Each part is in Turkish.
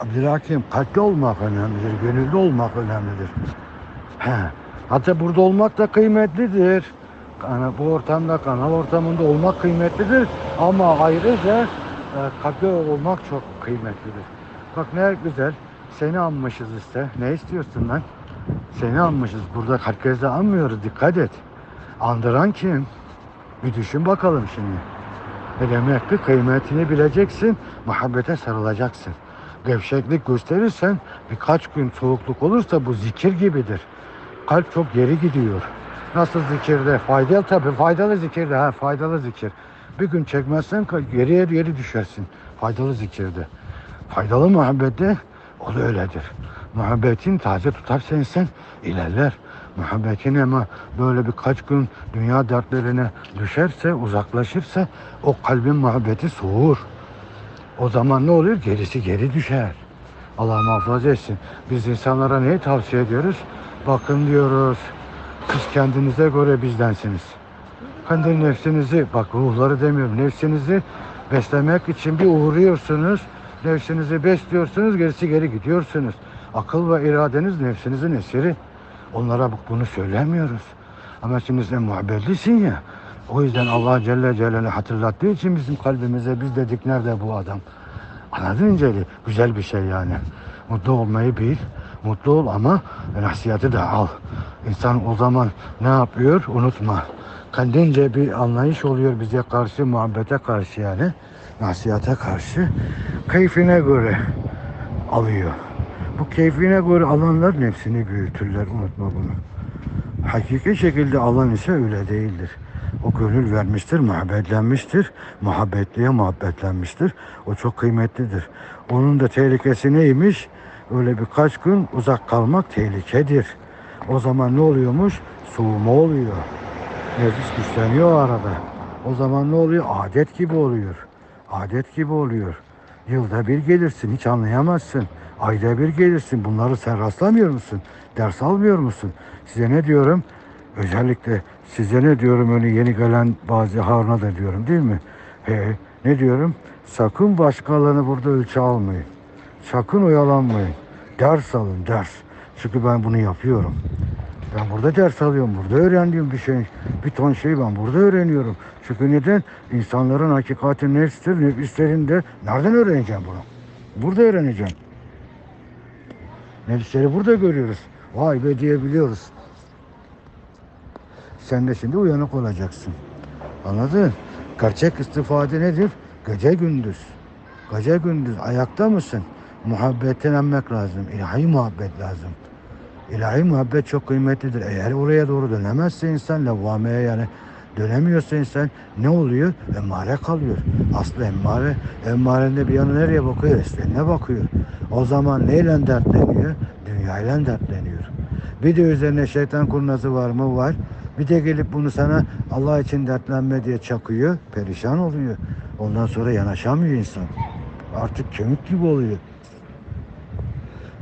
Abdülhakim kalpli olmak önemlidir, gönüllü olmak önemlidir. He. Hatta burada olmak da kıymetlidir. Yani bu ortamda, kanal ortamında olmak kıymetlidir. Ama ayrıca e, kalpli olmak çok kıymetlidir. Bak ne güzel. Seni anmışız işte. Ne istiyorsun lan? Seni anmışız. Burada herkese anmıyoruz. Dikkat et. Andıran kim? Bir düşün bakalım şimdi. E demek ki kıymetini bileceksin. Muhabbete sarılacaksın. Gevşeklik gösterirsen birkaç gün soğukluk olursa bu zikir gibidir. Kalp çok geri gidiyor. Nasıl zikirde? Faydalı tabii. Faydalı zikirde. Ha, faydalı zikir. Bir gün çekmezsen geriye geri düşersin. Faydalı zikirde. Faydalı muhabbette o da öyledir. Muhabbetin taze tutarsan sen ilerler. Muhabbetin ama böyle birkaç gün dünya dertlerine düşerse, uzaklaşırsa o kalbin muhabbeti soğur. O zaman ne olur? Gerisi geri düşer. Allah muhafaza etsin. Biz insanlara neyi tavsiye ediyoruz? Bakın diyoruz. Siz kendinize göre bizdensiniz. Kendi nefsinizi, bak ruhları demiyorum, nefsinizi beslemek için bir uğruyorsunuz. Nefsinizi besliyorsunuz, gerisi geri gidiyorsunuz. Akıl ve iradeniz nefsinizin esiri. Onlara bunu söylemiyoruz. Ama şimdi sen muhabbetlisin ya. O yüzden Allah Celle Celaluhu hatırlattığı için bizim kalbimize biz dedik nerede bu adam? Anladın mı Celi? Güzel bir şey yani. Mutlu olmayı bil. Mutlu ol ama nasihatı da al. İnsan o zaman ne yapıyor? Unutma. Kendince bir anlayış oluyor bize karşı, muhabbete karşı yani. Nasihate karşı. Keyfine göre alıyor. Bu keyfine göre alanlar nefsini büyütürler. Unutma bunu. Hakiki şekilde alan ise öyle değildir. O gönül vermiştir, muhabbetlenmiştir. Muhabbetliye muhabbetlenmiştir. O çok kıymetlidir. Onun da tehlikesi neymiş? Öyle birkaç gün uzak kalmak tehlikedir. O zaman ne oluyormuş? Soğuma oluyor. Nefis güçleniyor arada. O zaman ne oluyor? Adet gibi oluyor. Adet gibi oluyor. Yılda bir gelirsin hiç anlayamazsın. Ayda bir gelirsin. Bunları sen rastlamıyor musun? Ders almıyor musun? Size ne diyorum? Özellikle size ne diyorum öyle yeni gelen bazı Harun'a da diyorum değil mi? He, ne diyorum? Sakın başkalarını burada ölçü almayın. Sakın oyalanmayın. Ders alın ders. Çünkü ben bunu yapıyorum. Ben burada ders alıyorum. Burada öğrendiğim bir şey. Bir ton şey ben burada öğreniyorum. Çünkü neden? İnsanların hakikati nefstir, nefislerinde. Nereden öğreneceğim bunu? Burada öğreneceğim. Nefisleri burada görüyoruz. Vay be diyebiliyoruz. Sen de şimdi uyanık olacaksın. Anladın? Gerçek istifade nedir? Gece gündüz. Gece gündüz ayakta mısın? Muhabbetten emmek lazım. İlahi muhabbet lazım. İlahi muhabbet çok kıymetlidir. Eğer oraya doğru dönemezse insan levvameye yani dönemiyorsa insan ne oluyor? Emmare kalıyor. Aslı emmare. Emmarenin bir yanı nereye bakıyor? Eslenine bakıyor. O zaman neyle dertleniyor? Dünyayla dertleniyor. Bir de üzerine şeytan kurnazı var mı? Var. Bir de gelip bunu sana Allah için dertlenme diye çakıyor. Perişan oluyor. Ondan sonra yanaşamıyor insan. Artık kemik gibi oluyor.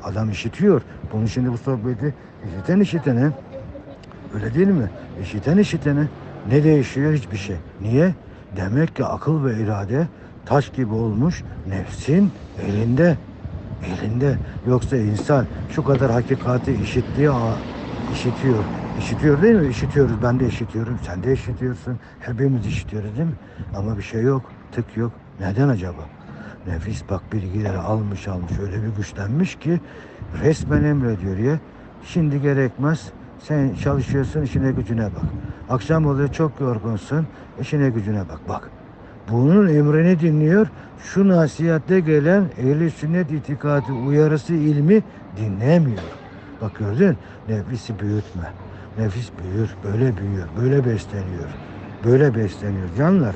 Adam işitiyor. Bunun şimdi bu sohbeti işiten işitene. Öyle değil mi? İşiten işitene. Ne değişiyor? Hiçbir şey. Niye? Demek ki akıl ve irade taş gibi olmuş. Nefsin elinde. Elinde. Yoksa insan şu kadar hakikati işittiği işitiyor. İşitiyor değil mi? İşitiyoruz. Ben de işitiyorum. Sen de işitiyorsun. Hepimiz işitiyoruz değil mi? Ama bir şey yok. Tık yok. Neden acaba? Nefis bak bilgileri almış almış öyle bir güçlenmiş ki resmen emrediyor ya. Şimdi gerekmez. Sen çalışıyorsun işine gücüne bak. Akşam oluyor çok yorgunsun. işine gücüne bak. Bak. Bunun emrini dinliyor. Şu nasihatte gelen ehli sünnet itikadı uyarısı ilmi dinlemiyor. Bak gördün nefisi büyütme. Nefis büyür, böyle büyüyor, böyle besleniyor. Böyle besleniyor canlar.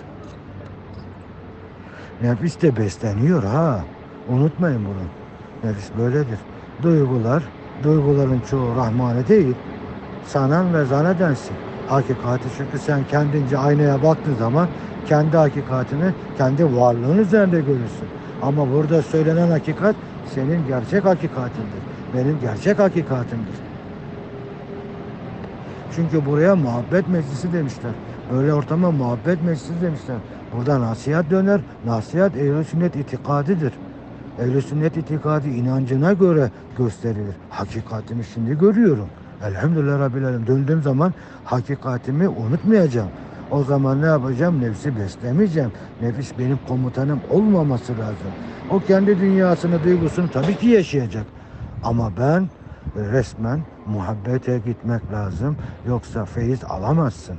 Nefis de besleniyor ha. Unutmayın bunu. Nefis böyledir. Duygular, duyguların çoğu rahmane değil. Sanan ve zannedensin. Hakikati çünkü sen kendince aynaya baktığın zaman kendi hakikatini kendi varlığın üzerinde görürsün. Ama burada söylenen hakikat senin gerçek hakikatindir. Benim gerçek hakikatimdir. Çünkü buraya muhabbet meclisi demişler. Böyle ortama muhabbet meclisi demişler. Burada nasihat döner. Nasihat ehl sünnet itikadidir. ehl sünnet itikadı inancına göre gösterilir. Hakikatimi şimdi görüyorum. Elhamdülillah Rabbil Alem. Döndüğüm zaman hakikatimi unutmayacağım. O zaman ne yapacağım? Nefsi beslemeyeceğim. Nefis benim komutanım olmaması lazım. O kendi dünyasını, duygusunu tabii ki yaşayacak. Ama ben resmen muhabbete gitmek lazım. Yoksa feyiz alamazsın.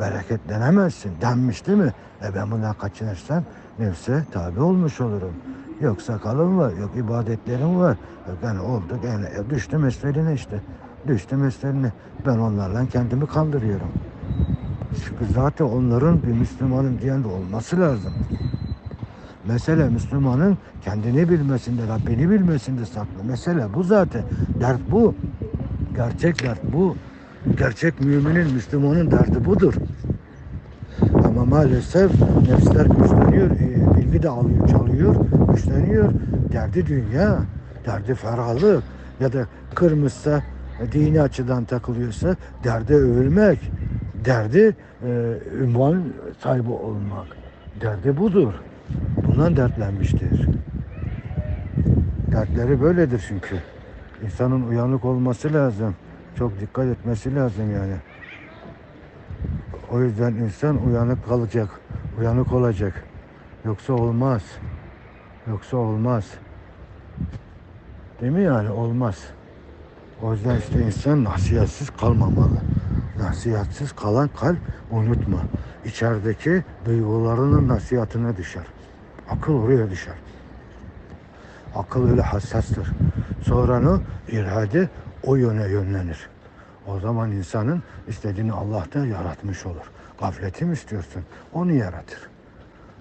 Bereketlenemezsin. Denmiş değil mi? E ben bundan kaçınırsam nefse tabi olmuş olurum. Yok sakalım var, yok ibadetlerim var. Yani olduk yani e, düştüm esferine işte. Düştüm esferine. Ben onlarla kendimi kandırıyorum. Çünkü zaten onların bir Müslümanın diyen de olması lazım. Mesele Müslümanın kendini bilmesinde, Rabbini bilmesinde saklı. Mesele bu zaten. Dert bu. Gerçek dert bu. Gerçek müminin, Müslümanın derdi budur. Ama maalesef nefsler güçleniyor, e, bilgi de alıyor, çalıyor, güçleniyor. Derdi dünya, derdi ferahlık ya da kırmışsa, e, dini açıdan takılıyorsa derdi övülmek, derdi e, ünvan sahibi olmak. Derdi budur. Bundan dertlenmiştir. Dertleri böyledir çünkü. İnsanın uyanık olması lazım. Çok dikkat etmesi lazım yani. O yüzden insan uyanık kalacak, uyanık olacak. Yoksa olmaz. Yoksa olmaz. Değil mi yani? Olmaz. O yüzden işte insan nasihatsiz kalmamalı. Nasihatsiz kalan kalp unutma. İçerideki duygularının nasihatine düşer. Akıl oraya düşer. Akıl öyle hassastır. Sonra o irade o yöne yönlenir. O zaman insanın istediğini Allah da yaratmış olur. Gafleti mi istiyorsun? Onu yaratır.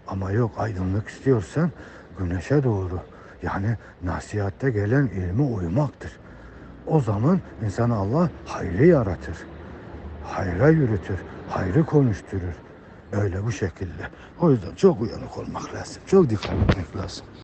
Ama yok aydınlık istiyorsan güneşe doğru yani nasihatte gelen ilme uymaktır. O zaman insanı Allah hayrı yaratır. Hayra yürütür, hayrı konuşturur. Öyle bu şekilde. O yüzden çok uyanık olmak lazım. Çok dikkat etmek lazım.